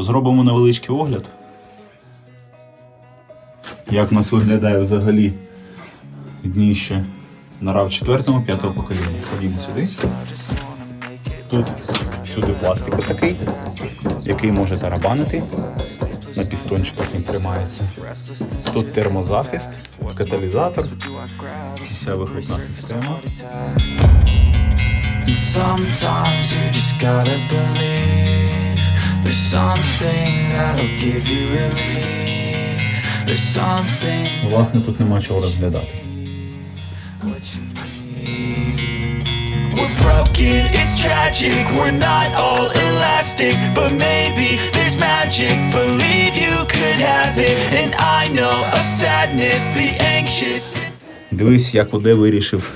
Зробимо невеличкий огляд. Як у нас виглядає взагалі дніще на RAV 4 5 покоління. Ходімо сюди. Тут всюди пластик такий, який може тарабанити. На пістончиках він тримається. Тут термозахист, каталізатор. Вся вихідна система. And sometimes you just gotta believe There's something that'll give you relief There's something Власне, тут нема чого розглядати. We're broken, it's tragic We're not all elastic But maybe there's magic Believe you could have it And I know of sadness The anxious Дивись, як ОД вирішив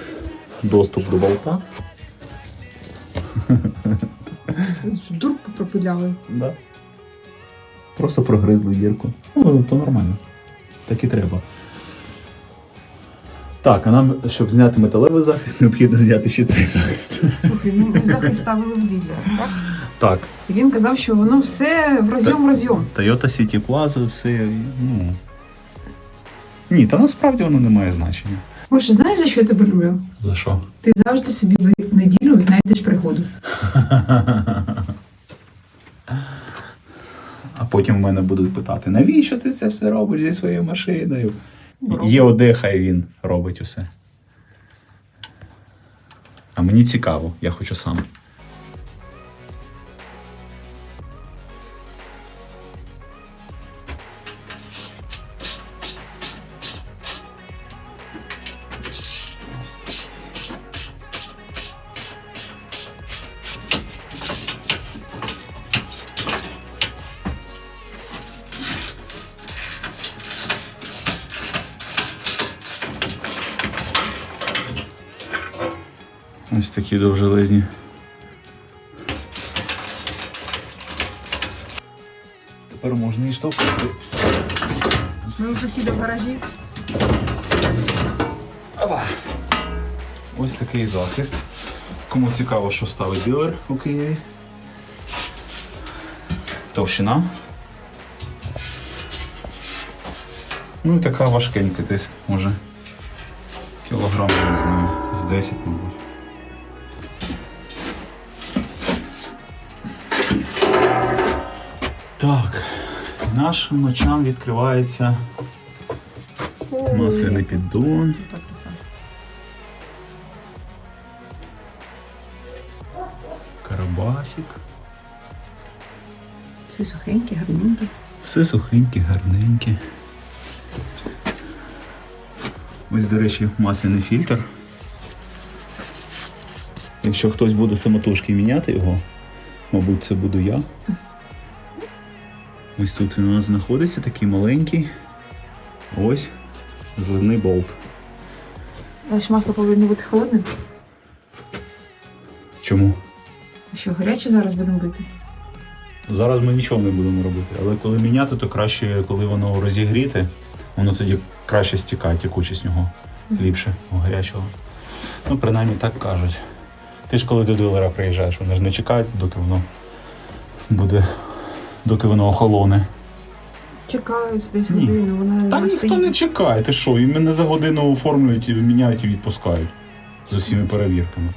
доступ до болта. Дурку пропиляли. Да. Просто прогризли дірку. Ну, то нормально. Так і треба. Так, а нам, щоб зняти металевий захист, необхідно зняти ще цей захист. Слухай, ну ми захист ставили в дилера, так? Так, І він казав, що воно все в розйом розйом. Toyota City Plaza, все. Ну. Ні, та насправді воно не має значення. Боже, знаєш, за що я тебе люблю? За що? Ти завжди собі в неділю знайдеш пригоду. Потім в мене будуть питати, навіщо ти це все робиш зі своєю машиною? Є ОД, хай він робить усе. А мені цікаво, я хочу сам. Ось такі довжелезні. Тепер можна і штовхати. Ми у сусіда в гаражі. Ось такий захист. Кому цікаво, що ставить дилер у Києві. Товщина. Ну і така важкенька десь, може. Кілограм, не знаю, з 10, мабуть. Так, нашим очам відкривається масляний піддон. Карабасик. Всі сухенькі, гарненькі. Все сухеньке, гарненьке. Ось, до речі, масляний фільтр. Якщо хтось буде самотужки міняти його, мабуть, це буду я. Ось тут він у нас знаходиться, такий маленький. Ось зливний болт. Ж масло повинно бути холодним. Чому? Що, гаряче зараз будемо бити? Зараз ми нічого не будемо робити, але коли міняти, то краще, коли воно розігріте, воно тоді краще стікає, текучість нього ліпше у гарячого. Ну, принаймні так кажуть. Ти ж коли до дилера приїжджаєш, вони ж не чекають, доки воно буде, доки воно охолоне. Чекають десь Ні. годину, вона Та ніхто не чекає, ти що, і мене за годину оформлюють і міняють і відпускають з усіма перевірками.